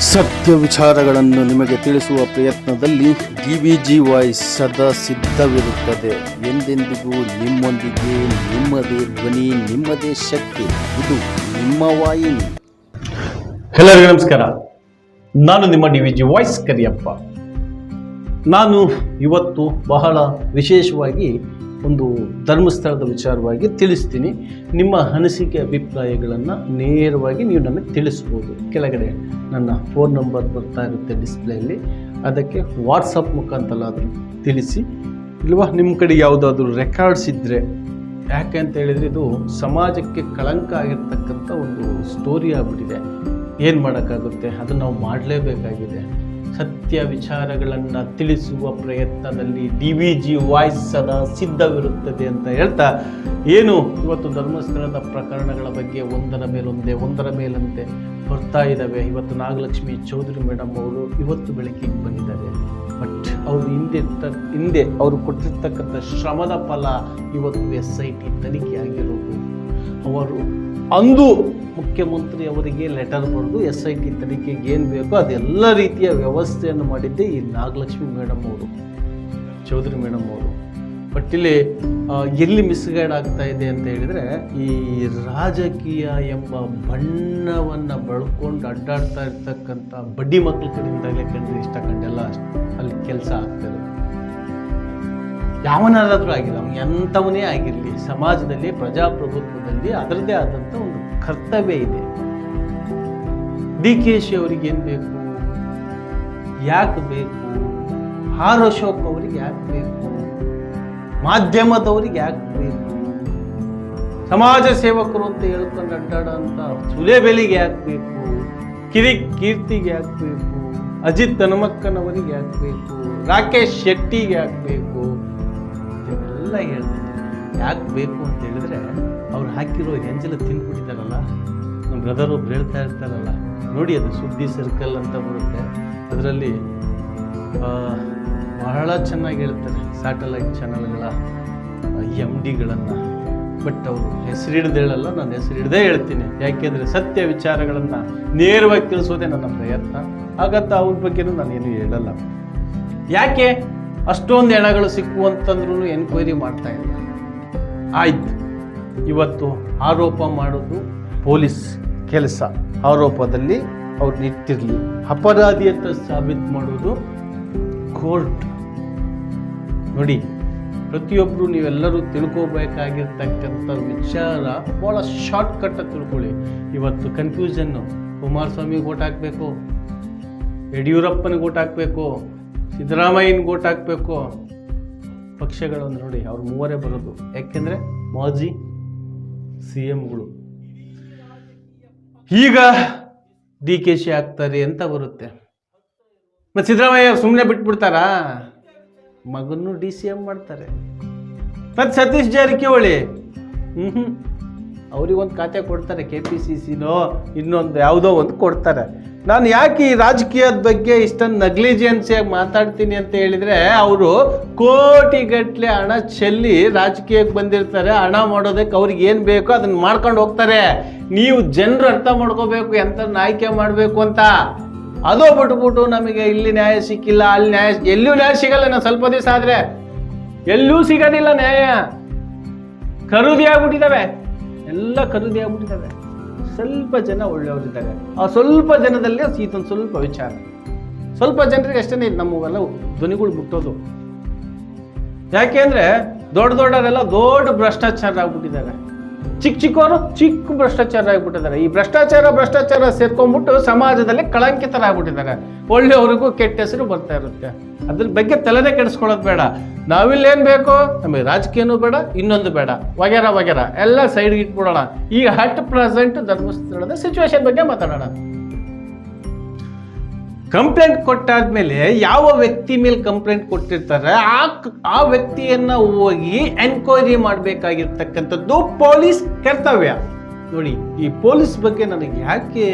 ಸತ್ಯ ವಿಚಾರಗಳನ್ನು ನಿಮಗೆ ತಿಳಿಸುವ ಪ್ರಯತ್ನದಲ್ಲಿ ಡಿ ವಿ ಜಿ ವಾಯ್ಸ್ ಸದಾ ಸಿದ್ಧವಿರುತ್ತದೆ. ಎಂದೆಂದಿಗೂ ನಿಮ್ಮೊಂದಿಗೆ, ನಿಮ್ಮದೇ ಧ್ವನಿ, ನಿಮ್ಮದೇ ಶಕ್ತಿ, ಇದು ನಿಮ್ಮ ವಾಹಿನಿ. ಎಲ್ಲರಿಗೂ ನಮಸ್ಕಾರ. ನಾನು ನಿಮ್ಮ D V G voice Kariyappa. ನಾನು ಇವತ್ತು ಬಹಳ ವಿಶೇಷವಾಗಿ ಒಂದು ಧರ್ಮಸ್ಥಳದ ವಿಚಾರವಾಗಿ ತಿಳಿಸ್ತೀನಿ. ನಿಮ್ಮ ಅನಿಸಿಕೆ, ಅಭಿಪ್ರಾಯಗಳನ್ನು ನೇರವಾಗಿ ನೀವು ನನಗೆ ತಿಳಿಸ್ಬೋದು. ಕೆಳಗಡೆ ನನ್ನ ಫೋನ್ ನಂಬರ್ ಬರ್ತಾ ಇರುತ್ತೆ ಡಿಸ್ಪ್ಲೇಯಲ್ಲಿ ಅದಕ್ಕೆ ವಾಟ್ಸಪ್ ಮುಖಾಂತರ ತಿಳಿಸಿ. ಇಲ್ವಾ, ನಿಮ್ಮ ಕಡೆ ಯಾವುದಾದ್ರೂ ರೆಕಾರ್ಡ್ಸ್ ಇದ್ದರೆ ಯಾಕೆ ಅಂತ ಹೇಳಿದರೆ ಇದು ಸಮಾಜಕ್ಕೆ ಕಳಂಕ ಆಗಿರ್ತಕ್ಕಂಥ ಒಂದು ಸ್ಟೋರಿ ಆಗಿಬಿಟ್ಟಿದೆ. ಏನು ಮಾಡೋಕ್ಕಾಗುತ್ತೆ? ಅದನ್ನು ನಾವು ಮಾಡಲೇಬೇಕಾಗಿದೆ. ಸತ್ಯ ವಿಚಾರಗಳನ್ನು ತಿಳಿಸುವ ಪ್ರಯತ್ನದಲ್ಲಿ ಡಿ ವಿ ಜಿ ವಾಯ್ಸ್ ಸದಾ ಸಿದ್ಧವಿರುತ್ತದೆ ಅಂತ ಹೇಳ್ತಾ, ಏನು ಇವತ್ತು ಧರ್ಮಸ್ಥಳದ ಪ್ರಕರಣಗಳ ಬಗ್ಗೆ ಒಂದರ ಮೇಲೊಂದೇ, ಒಂದರ ಮೇಲಂತೆ ಬರ್ತಾ ಇದ್ದಾವೆ ಇವತ್ತು ನಾಗಲಕ್ಷ್ಮಿ ಚೌಧರಿ ಮೇಡಮ್ ಅವರು ಇವತ್ತು ಬೆಳಕಿಗೆ ಬಂದಿದ್ದಾರೆ. ಬಟ್ ಅವರು ಹಿಂದೆ ಹಿಂದೆ ಅವರು ಕೊಟ್ಟಿರ್ತಕ್ಕಂಥ ಶ್ರಮದ ಫಲ ಇವತ್ತು ಎಸ್ ಐ ಟಿ ಅವರು ಅಂದು ಮುಖ್ಯಮಂತ್ರಿ ಅವರಿಗೆ ಲೆಟರ್ ಬರೆದು ಎಸ್ ಐ ಟಿ ತನಿಖೆಗೆ ಏನು ಬೇಕೋ ಅದೆಲ್ಲ ರೀತಿಯ ವ್ಯವಸ್ಥೆಯನ್ನು ಮಾಡಿದ್ದೆ ಈ ನಾಗಲಕ್ಷ್ಮಿ ಮೇಡಮ್ ಅವರು, ಚೌಧರಿ ಮೇಡಮ್ ಅವರು. ಬಟ್ ಇಲ್ಲಿ ಎಲ್ಲಿ ಮಿಸ್ಗೈಡ್ ಆಗ್ತಾ ಇದೆ ಅಂತ ಹೇಳಿದರೆ, ಈ ರಾಜಕೀಯ ಎಂಬ ಬಣ್ಣವನ್ನು ಬಳ್ಕೊಂಡು ಅಡ್ಡಾಡ್ತಾ ಇರ್ತಕ್ಕಂಥ ಬಡ್ಡಿ ಮಕ್ಕಳ ಕಡೆಯಿಂದಾಗಲೇ ಕಂಡ್ರೆ ಇಷ್ಟ ಕಂಡೆಲ್ಲ ಅಲ್ಲಿ ಕೆಲಸ ಆಗ್ತದೆ ಯಾವನಾದರೂ ಆಗಿಲ್ಲ ಅವ್ನು ಎಂಥವನೇ ಆಗಿರಲಿ, ಸಮಾಜದಲ್ಲಿ, ಪ್ರಜಾಪ್ರಭುತ್ವದಲ್ಲಿ ಅದರದ್ದೇ ಆದಂಥ ಒಂದು ಕರ್ತವ್ಯ ಇದೆ. ಡಿ ಕೆ ಶಿ ಅವರಿಗೆ ಏನು ಬೇಕು? ಯಾಕೆ ಬೇಕು? ಆರ್ ಅಶೋಕ್ ಅವರಿಗೆ ಯಾಕೆ ಬೇಕು? ಮಾಧ್ಯಮದವರಿಗೆ ಯಾಕೆ ಬೇಕು? ಸಮಾಜ ಸೇವಕರು ಅಂತ ಹೇಳ್ಕೊಂಡು ಅಡ್ಡಾಡೋಂಥ ಸುಲೆ ಬೆಲೆಗೆ ಯಾಕೆ ಬೇಕು? ಕಿರಿ ಕೀರ್ತಿಗೆ ಯಾಕೆ ಬೇಕು? ಅಜಿತ್ ಹನುಮಕ್ಕನವರಿಗೆ ಯಾಕೆ ಬೇಕು? ರಾಕೇಶ್ ಶೆಟ್ಟಿಗೆ ಯಾಕೆ ಬೇಕು? ಇದೆಲ್ಲ ಹೇಳ್ತಾರೆ ಯಾಕೆ ಬೇಕು ಅಂತ ಹೇಳಿದ್ರೆ ಅವ್ರು ಹಾಕಿರೋ ಎಂಜಲ ತಿಂದ್ಬಿಟ್ಟಿದ್ದಾರಲ್ಲ ಬ್ರದರ್ ಒಬ್ರು ಹೇಳ್ತಾ ಇರ್ತಾರಲ್ಲ, ನೋಡಿ ಅದು ಸುದ್ದಿ ಸರ್ಕಲ್ ಅಂತ ಬರುತ್ತೆ. ಅದರಲ್ಲಿ ಬಹಳ ಚೆನ್ನಾಗಿ ಹೇಳ್ತಾರೆ ಸ್ಯಾಟಲೈಟ್ ಚಾನಲ್ಗಳ ಎಂ ಡಿಗಳನ್ನು ಬಟ್ ಅವರು ಹೆಸರಿಡ್ದು ಹೇಳಲ್ಲ, ನಾನು ಹೆಸರಿಡದೇ ಹೇಳ್ತೀನಿ. ಯಾಕೆಂದರೆ ಸತ್ಯ ವಿಚಾರಗಳನ್ನು ನೇರವಾಗಿ ತಿಳಿಸೋದೇ ನನ್ನ ಪ್ರಯತ್ನ. ಹಾಗಂತ ಅವ್ರ ಬಗ್ಗೆನೂ ನಾನು ಏನು ಹೇಳಲ್ಲ. ಯಾಕೆ? ಅಷ್ಟೊಂದು ಹೆಣಗಳು ಸಿಕ್ಕುವಂತಂದ್ರೂ ಎನ್ಕ್ವೈರಿ ಮಾಡ್ತಾ ಇಲ್ಲ. ಆಯ್ತು. ಇವತ್ತು ಆರೋಪ ಮಾಡೋದು ಪೊಲೀಸ್. ಕೆಲಸ ಆರೋಪದಲ್ಲಿ ಅವ್ರು ನಿಂತಿರಲಿ. ಅಪರಾಧಿ ಅಂತ ಸಾಬೀತು ಮಾಡೋದು ಕೋರ್ಟ್. ನೋಡಿ ಪ್ರತಿಯೊಬ್ಬರು ನೀವೆಲ್ಲರೂ ತಿಳ್ಕೋಬೇಕಾಗಿರ್ತಕ್ಕಂಥ ವಿಚಾರ ಭಾಳ ಶಾರ್ಟ್ ಕಟ್ ತಿಳ್ಕೊಳ್ಳಿ. ಇವತ್ತು ಕನ್ಫ್ಯೂಷನ್ನು ಕುಮಾರಸ್ವಾಮಿಗೆ ಓಟ್ ಹಾಕಬೇಕು, ಯಡಿಯೂರಪ್ಪನಿಗೆ ಓಟ್ ಹಾಕಬೇಕು, ಸಿದ್ದರಾಮಯ್ಯನಿಗೆ ಓಟ್ ಹಾಕಬೇಕು. ಪಕ್ಷಗಳನ್ನು ನೋಡಿ, ಅವ್ರು ಮೂವರೇ ಬರೋದು. ಯಾಕೆಂದರೆ ಮಾಜಿ ಸಿ ಎಮ್ಗಳು ಈಗ ಡಿ ಕೆ ಶಿ ಆಗ್ತಾರೆ ಅಂತ ಬರುತ್ತೆ. ಮತ್ತು ಸಿದ್ದರಾಮಯ್ಯ ಸುಮ್ಮನೆ ಬಿಟ್ಬಿಡ್ತಾರಾ? ಮಗನ್ನು ಡಿ ಸಿ ಎಂ ಮಾಡ್ತಾರೆ. ಮತ್ತು ಸತೀಶ್ ಜಾರಕಿಹೊಳಿ ಹ್ಞೂ ಅವ್ರಿಗೊಂದು ಖಾತೆ ಕೊಡ್ತಾರೆ ಕೆ ಪಿ ಸಿ ಸಿನೋ ಇನ್ನೊಂದು ಯಾವುದೋ ಒಂದು ಕೊಡ್ತಾರೆ. ನಾನು ಯಾಕೆ ಈ ರಾಜಕೀಯದ ಬಗ್ಗೆ ಇಷ್ಟೊಂದು ನಗ್ಲಿಜಿಯನ್ಸಿಯಾಗಿ ಮಾತಾಡ್ತೀನಿ ಅಂತ ಹೇಳಿದರೆ, ಅವರು ಕೋಟಿಗಟ್ಟಲೆ ಹಣ ಚೆಲ್ಲಿ ರಾಜಕೀಯಕ್ಕೆ ಬಂದಿರ್ತಾರೆ. ಹಣ ಮಾಡೋದಕ್ಕೆ ಅವ್ರಿಗೆ ಏನು ಬೇಕೋ ಅದನ್ನು ಮಾಡ್ಕೊಂಡು ಹೋಗ್ತಾರೆ. ನೀವು ಜನರು ಅರ್ಥ ಮಾಡ್ಕೋಬೇಕು ಎಂಥವ್ರನ್ನ ಆಯ್ಕೆ ಮಾಡಬೇಕು ಅಂತ. ಅದೋ ಬಿಟ್ಬಿಟ್ಟು ನಮಗೆ ಇಲ್ಲಿ ನ್ಯಾಯ ಸಿಕ್ಕಿಲ್ಲ, ಅಲ್ಲಿ ನ್ಯಾಯ ಎಲ್ಲೂ ನ್ಯಾಯ ಸಿಗಲ್ಲ ನಾನು ಸ್ವಲ್ಪ ದಿವಸ ಆದರೆ. ಎಲ್ಲೂ ಸಿಗೋದಿಲ್ಲ ನ್ಯಾಯ. ಖರೀದಿ ಆಗ್ಬಿಟ್ಟಿದ್ದಾವೆ. ಎಲ್ಲ ಖರೀದಿ ಆಗ್ಬಿಟ್ಟಿದ್ದಾವೆ. ಸ್ವಲ್ಪ ಜನ ಒಳ್ಳೆಯವರಿದ್ದಾರೆ. ಆ ಸ್ವಲ್ಪ ಜನದಲ್ಲಿ ಈತನ ಸ್ವಲ್ಪ ವಿಚಾರ. ಸ್ವಲ್ಪ ಜನರಿಗೆ ಅಷ್ಟೇ ನಮ್ಮವೆಲ್ಲ ಧ್ವನಿಗಳು ಮುಟ್ಟೋದು. ಯಾಕೆ ಅಂದರೆ ದೊಡ್ಡ ದೊಡ್ಡವರೆಲ್ಲ ದೊಡ್ಡ ಭ್ರಷ್ಟಾಚಾರ ಆಗ್ಬಿಟ್ಟಿದ್ದಾರೆ. ಚಿಕ್ಕ ಚಿಕ್ಕವರು ಚಿಕ್ಕ ಭ್ರಷ್ಟಾಚಾರ ಆಗಿಬಿಟ್ಟಿದ್ದಾರೆ ಈ ಭ್ರಷ್ಟಾಚಾರ ಭ್ರಷ್ಟಾಚಾರ ಸೇರ್ಕೊಂಡ್ಬಿಟ್ಟು ಸಮಾಜದಲ್ಲಿ ಕಳಂಕಿತರಾಗ್ಬಿಟ್ಟಿದ್ದಾರೆ. ಒಳ್ಳೆಯವ್ರಿಗೂ ಕೆಟ್ಟ ಹೆಸರು ಬರ್ತಾ ಇರುತ್ತೆ. ಅದ್ರ ಬಗ್ಗೆ ತಲೆನೇ ಕೆಡಿಸ್ಕೊಳ್ಳೋದು ಬೇಡ. ನಾವಿಲ್ಲೇನು ಬೇಕು? ನಮಗೆ ರಾಜಕೀಯನೂ ಬೇಡ, ಇನ್ನೊಂದು ಬೇಡ. ವಗೇರ ವಗೇರ. ಎಲ್ಲ ಸೈಡ್ಗೆ ಇಟ್ಬಿಡೋಣ. ಈಗ ಹಟ್ ಪ್ರೆಸೆಂಟ್ ಧರ್ಮಸ್ಥಳದ ಸಿಚುವೇಶನ್ ಬಗ್ಗೆ ಮಾತಾಡೋಣ. ಕಂಪ್ಲೇಂಟ್ ಕೊಟ್ಟಾದ್ಮೇಲೆ ಯಾವ ವ್ಯಕ್ತಿ ಮೇಲೆ ಕಂಪ್ಲೇಂಟ್ ಕೊಟ್ಟಿರ್ತಾರೆ, ಆ ಆ ವ್ಯಕ್ತಿಯನ್ನ ಹೋಗಿ ಎನ್ಕ್ವೈರಿ ಮಾಡಬೇಕಾಗಿರ್ತಕ್ಕಂಥದ್ದು ಪೊಲೀಸ್ ಕರ್ತವ್ಯ. ನೋಡಿ, ಈ ಪೊಲೀಸ್ ಬಗ್ಗೆ ನನಗೆ ಯಾಕೆ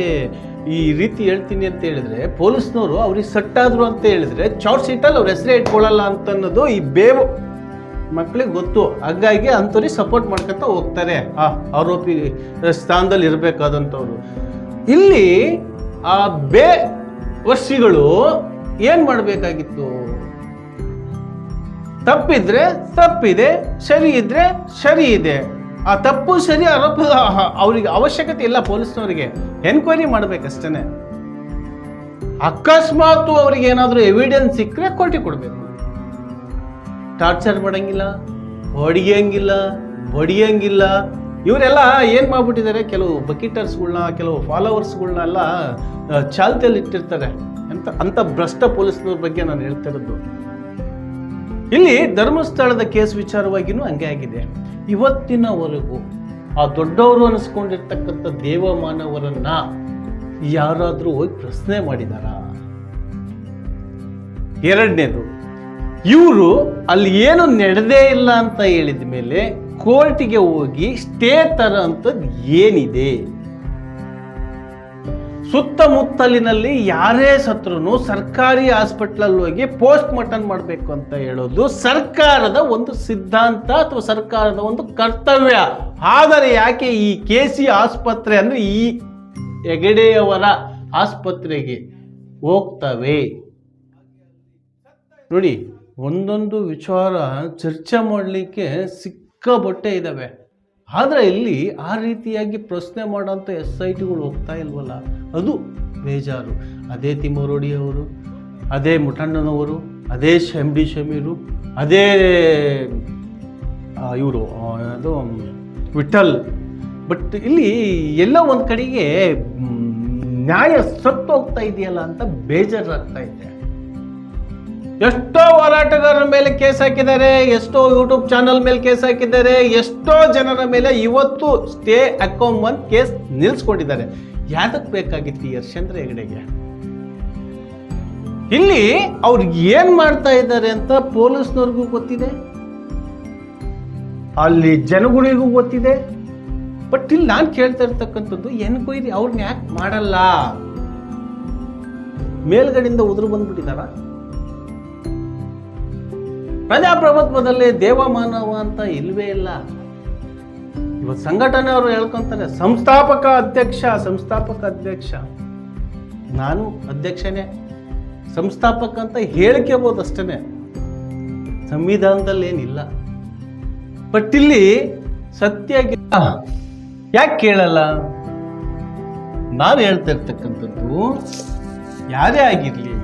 ಈ ರೀತಿ ಹೇಳ್ತೀನಿ ಅಂತ ಹೇಳಿದ್ರೆ, ಪೊಲೀಸ್ನವರು ಅವ್ರಿಗೆ ಸಟ್ಟಾದ್ರು ಅಂತ ಹೇಳಿದ್ರೆ ಚಾರ್ಜ್ ಶೀಟಲ್ಲಿ ಅವ್ರ ಹೆಸರೇ ಇಟ್ಕೊಳ್ಳಲ್ಲ ಅಂತ ಅನ್ನೋದು ಈ ಬೇವು. ಮಕ್ಳಿಗೆ ಗೊತ್ತು, ಹಾಗಾಗಿ ಅಂಥವ್ರಿಗೆ ಸಪೋರ್ಟ್ ಮಾಡ್ಕೊತ ಹೋಗ್ತಾರೆ. ಆ ಆರೋಪಿ ಸ್ಥಾನದಲ್ಲಿ ಇರಬೇಕಾದಂಥವ್ರು ಇಲ್ಲಿ ಆ ಬೇ ವರ್ಷಿಗಳು ಏನ್ ಮಾಡಬೇಕಾಗಿತ್ತು? ತಪ್ಪಿದ್ರೆ ತಪ್ಪಿದೆ, ಸರಿ ಇದ್ರೆ ಸರಿ ಇದೆ. ಆ ತಪ್ಪು ಸರಿ ಆರೋಪ ಅವರಿಗೆ ಅವಶ್ಯಕತೆ ಇಲ್ಲ ಪೊಲೀಸ್ನವರಿಗೆ. ಎನ್ಕ್ವೈರಿ ಮಾಡ್ಬೇಕಷ್ಟೇನೆ. ಅಕಸ್ಮಾತ್ ಅವರಿಗೆ ಏನಾದರೂ ಎವಿಡೆನ್ಸ್ ಸಿಕ್ಕರೆ ಕೊಟ್ಟಿ ಕೊಡಬೇಕು. ಟಾರ್ಚರ್ ಮಾಡಂಗಿಲ್ಲ, ಹೊಡಿಯಂಗಿಲ್ಲ, ಬಡಿಯಂಗಿಲ್ಲ. ಇವರೆಲ್ಲ ಏನು ಮಾಡ್ಬಿಟ್ಟಿದ್ದಾರೆ? ಕೆಲವು ಬಕೀಟರ್ಸ್ಗಳ್ನ ಕೆಲವು ಫಾಲೋವರ್ಸ್ಗಳನ್ನೆಲ್ಲ ಚಾಲ್ತಿಯಲ್ಲಿ ಇಟ್ಟಿರ್ತಾರೆ ಅಂತ ಅಂತ ಭ್ರಷ್ಟ ಪೊಲೀಸ್ನವ್ರ ಬಗ್ಗೆ ನಾನು ಹೇಳ್ತಿರೋದು ಇಲ್ಲಿ ಧರ್ಮಸ್ಥಳದ ಕೇಸ್ ವಿಚಾರವಾಗಿಯೂ ಹಂಗೆ ಆಗಿದೆ. ಇವತ್ತಿನವರೆಗೂ ಆ ದೊಡ್ಡವರು ಅನಿಸ್ಕೊಂಡಿರ್ತಕ್ಕಂಥ ದೇವಮಾನವರನ್ನ ಯಾರಾದರೂ ಹೋಗಿ ಪ್ರಶ್ನೆ ಮಾಡಿದಾರ? ಎರಡನೇದು, ಇವರು ಅಲ್ಲಿ ಏನು ನಡೆದೇ ಇಲ್ಲ ಅಂತ ಹೇಳಿದ ಮೇಲೆ ಕೋರ್ಟಿಗೆ ಹೋಗಿ ಸ್ಟೇ ತರ ಅಂಥದ್ದು ಏನಿದೆ? ಸುತ್ತಮುತ್ತಲಿನಲ್ಲಿ ಯಾರೇ ಸತ್ರು ಸರ್ಕಾರಿ ಹಾಸ್ಪಿಟ್ಲಲ್ಲಿ ಹೋಗಿ ಪೋಸ್ಟ್ ಮಾರ್ಟಮ್ ಮಾಡಬೇಕು ಅಂತ ಹೇಳೋದು ಸರ್ಕಾರದ ಒಂದು ಸಿದ್ಧಾಂತ ಅಥವಾ ಸರ್ಕಾರದ ಒಂದು ಕರ್ತವ್ಯ. ಆದರೆ ಯಾಕೆ ಈ ಕೆ ಸಿ ಆಸ್ಪತ್ರೆ ಅಂದ್ರೆ ಈ ಹೆಗಡೆಯವರ ಆಸ್ಪತ್ರೆಗೆ ಹೋಗ್ತವೆ? ನೋಡಿ, ಒಂದೊಂದು ವಿಚಾರ ಚರ್ಚೆ ಮಾಡಲಿಕ್ಕೆ ಸಿಕ್ಕಾಬಟ್ಟೆ ಇದ್ದಾವೆ ಆದರೆ ಇಲ್ಲಿ ಆ ರೀತಿಯಾಗಿ ಪ್ರಶ್ನೆ ಮಾಡೋಂಥ ಎಸ್ ಐ ಟಿಗಳು ಹೋಗ್ತಾ ಇಲ್ವಲ್ಲ? ಅದು ಬೇಜಾರು. ಅದೇ ತಿಮ್ಮರೋಡಿಯವರು, ಅದೇ ಮುಟಣ್ಣನವರು ಅದೇ ಎಂ ಡಿ ಶಮೀರು, ಅದೇ ಇವರು ಅದು ವಿಠಲ್. ಬಟ್ ಇಲ್ಲಿ ಎಲ್ಲ ಒಂದು ಕಡೆಗೆ ನ್ಯಾಯ ಸತ್ತು ಹೋಗ್ತಾ ಇದೆಯಲ್ಲ ಅಂತ ಬೇಜಾರಾಗ್ತಾ ಇದೆ. ಎಷ್ಟೋ ಹೋರಾಟಗಾರರ ಮೇಲೆ ಕೇಸ್ ಹಾಕಿದ್ದಾರೆ, ಎಷ್ಟೋ ಯೂಟ್ಯೂಬ್ ಚಾನಲ್ ಮೇಲೆ ಕೇಸ್ ಹಾಕಿದ್ದಾರೆ, ಎಷ್ಟೋ ಜನರ ಮೇಲೆ ಇವತ್ತು ಸ್ಟೇ ಅಕೌಂಟ್ ಕೇಸ್ ನಿಲ್ಸ್ಕೊಂಡಿದ್ದಾರೆ. ಯಾತಕ್ ಬೇಕಾಗಿತ್ತು ಹರ್ಷೇಂದ್ರ ಹೆಗಡೆಗೆ ಇಲ್ಲಿ ಅವ್ರು ಏನ್ ಮಾಡ್ತಾ ಇದ್ದಾರೆ ಅಂತ ಪೊಲೀಸ್ನವ್ರಿಗೂ ಗೊತ್ತಿದೆ. ಅಲ್ಲಿ ಜನಗಳಿಗೂ ಗೊತ್ತಿದೆ. ಬಟ್ ಇಲ್ಲಿ ನಾನು ಕೇಳ್ತಾ ಇರ್ತಕ್ಕಂಥದ್ದು ಎನ್ಕ್ವೈರಿ ಅವ್ರನ್ನ ಯಾಕೆ ಮಾಡಲ್ಲ? ಮೇಲ್ಗಡೆಯಿಂದ ಉದುರು ಬಂದ್ಬಿಟ್ಟಿದಾರ. ಪ್ರಜಾಪ್ರಭುತ್ವದಲ್ಲಿ ದೇವಮಾನವ ಅಂತ ಇಲ್ವೇ ಇಲ್ಲ. ಇವತ್ತು ಸಂಘಟನೆ ಅವರು ಹೇಳ್ಕೊಂತಾರೆ, ಸಂಸ್ಥಾಪಕ ಅಧ್ಯಕ್ಷ ಸಂಸ್ಥಾಪಕ ಅಧ್ಯಕ್ಷ. ನಾನು ಅಧ್ಯಕ್ಷನೇ. ಸಂಸ್ಥಾಪಕ ಅಂತ ಹೇಳ್ಕೋಬೋದು ಅಷ್ಟೇ ಸಂವಿಧಾನದಲ್ಲಿ ಏನಿಲ್ಲ. ಬಟ್ ಇಲ್ಲಿ ಸತ್ಯ ಯಾಕೆ ಕೇಳಲ್ಲ? ನಾನು ಹೇಳ್ತಾ ಇರ್ತಕ್ಕಂಥದ್ದು, ಯಾರೇ ಆಗಿರಲಿ,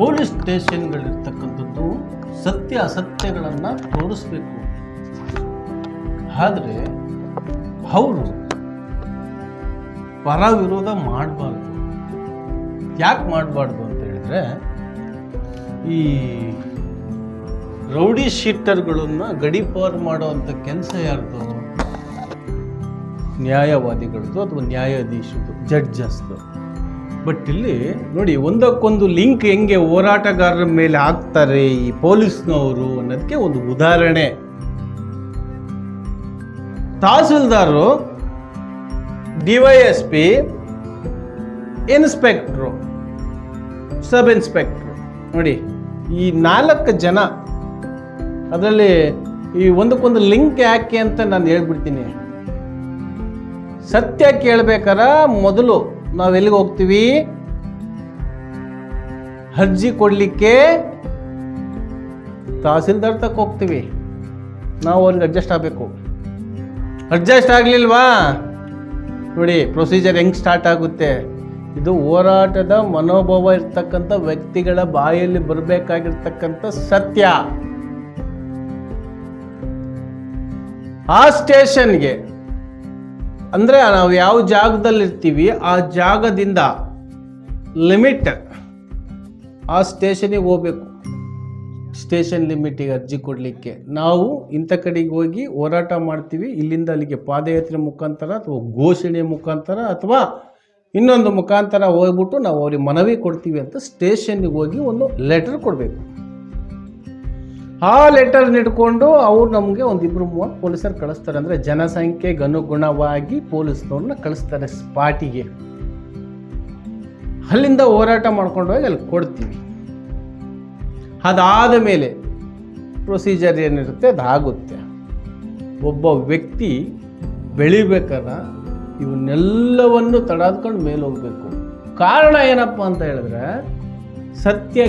ಪೊಲೀಸ್ ಸ್ಟೇಷನ್ಗಳಿರ್ತಕ್ಕಂಥದ್ದು ಸತ್ಯ ಅಸತ್ಯಗಳನ್ನು ತೋರಿಸ್ಬೇಕು. ಆದರೆ ಅವರು ಪರ ವಿರೋಧ ಮಾಡಬಾರ್ದು. ಯಾಕೆ ಮಾಡಬಾರ್ದು ಅಂತ ಹೇಳಿದ್ರೆ, ಈ ರೌಡಿ ಶೀಟರ್ಗಳನ್ನು ಗಡಿಪಾರು ಮಾಡುವಂಥ ಕೆಲಸ ಯಾರ್ದು? ನ್ಯಾಯವಾದಿಗಳದ್ದು ಅಥವಾ ನ್ಯಾಯಾಧೀಶದ್ದು ಜಡ್ಜಸ್ದು. ಬಟ್ ಇಲ್ಲಿ ನೋಡಿ, ಒಂದಕ್ಕೊಂದು ಲಿಂಕ್ ಹೆಂಗೆ ಹೋರಾಟಗಾರರ ಮೇಲೆ ಹಾಕ್ತಾರೆ ಈ ಪೊಲೀಸ್ನವರು ಅನ್ನೋದಕ್ಕೆ ಒಂದು ಉದಾಹರಣೆ. Tahsildar D Y S P, inspector, sub inspector. ನೋಡಿ, ಈ ನಾಲ್ಕು ಜನ ಅದರಲ್ಲಿ ಈ ಒಂದಕ್ಕೊಂದು ಲಿಂಕ್ ಯಾಕೆ ಅಂತ ನಾನು ಹೇಳ್ಬಿಡ್ತೀನಿ. ಸತ್ಯ ಕೇಳಬೇಕಾರ ಮೊದಲು ನಾವು ಎಲ್ಲಿಗೆ ಹೋಗ್ತೀವಿ? ಅರ್ಜಿ ಕೊಡಲಿಕ್ಕೆ ತಹಸೀಲ್ದಾರ್ ತಕ್ಕ ಹೋಗ್ತೀವಿ. ನಾವು ಅವ್ರಿಗೆ ಅಡ್ಜಸ್ಟ್ ಆಗಬೇಕು. ಅಡ್ಜಸ್ಟ್ ಆಗಲಿಲ್ವಾ? ನೋಡಿ ಪ್ರೊಸೀಜರ್ ಹೆಂಗ್ ಸ್ಟಾರ್ಟ್ ಆಗುತ್ತೆ. ಇದು ಹೋರಾಟದ ಮನೋಭಾವ ಇರ್ತಕ್ಕಂಥ ವ್ಯಕ್ತಿಗಳ ಬಾಯಲ್ಲಿ ಬರಬೇಕಾಗಿರ್ತಕ್ಕಂಥ ಸತ್ಯ. ಆ ಸ್ಟೇಷನ್ಗೆ, ಅಂದರೆ ನಾವು ಯಾವ ಜಾಗದಲ್ಲಿ ಇರ್ತೀವಿ ಆ ಜಾಗದಿಂದ ಲಿಮಿಟ್ ಆ ಸ್ಟೇಷನಿಗೆ ಹೋಗ್ಬೇಕು. ಸ್ಟೇಷನ್ ಲಿಮಿಟಿಗೆ ಅರ್ಜಿ ಕೊಡಲಿಕ್ಕೆ. ನಾವು ಇಂಥ ಕಡೆಗೆ ಹೋಗಿ ಹೋರಾಟ ಮಾಡ್ತೀವಿ. ಇಲ್ಲಿಂದ ಅಲ್ಲಿಗೆ ಪಾದಯಾತ್ರೆ ಮುಖಾಂತರ ಅಥವಾ ಘೋಷಣೆ ಮುಖಾಂತರ ಅಥವಾ ಇನ್ನೊಂದು ಮುಖಾಂತರ ಹೋಗ್ಬಿಟ್ಟು ನಾವು ಅವ್ರಿಗೆ ಮನವಿ ಕೊಡ್ತೀವಿ ಅಂತ ಸ್ಟೇಷನ್ಗೆ ಹೋಗಿ ಒಂದು ಲೆಟರ್ ಕೊಡಬೇಕು. ಆ ಲೆಟರ್ ಇಟ್ಕೊಂಡು ಅವ್ರು ನಮಗೆ ಒಂದಿಬ್ರು ಮೂವತ್ತು ಪೊಲೀಸರು ಕಳಿಸ್ತಾರೆ. ಅಂದರೆ ಜನಸಂಖ್ಯೆಗೆ ಅನುಗುಣವಾಗಿ ಪೊಲೀಸ್ನವ್ರನ್ನ ಕಳಿಸ್ತಾರೆ ಸ್ಪಾಟಿಗೆ. ಅಲ್ಲಿಂದ ಹೋರಾಟ ಮಾಡ್ಕೊಂಡು ಹೋಗಿ ಅಲ್ಲಿ ಕೊಡ್ತೀವಿ. ಅದಾದ ಮೇಲೆ ಪ್ರೊಸೀಜರ್ ಏನಿರುತ್ತೆ, ಅದಾಗುತ್ತೆ. ಒಬ್ಬ ವ್ಯಕ್ತಿ ಬೆಳಿಬೇಕಾರ ಇವನ್ನೆಲ್ಲವನ್ನು ತಡಾದ್ಕೊಂಡು ಮೇಲೆ ಹೋಗಬೇಕು. ಕಾರಣ ಏನಪ್ಪ ಅಂತ ಹೇಳಿದ್ರೆ, ಸತ್ಯ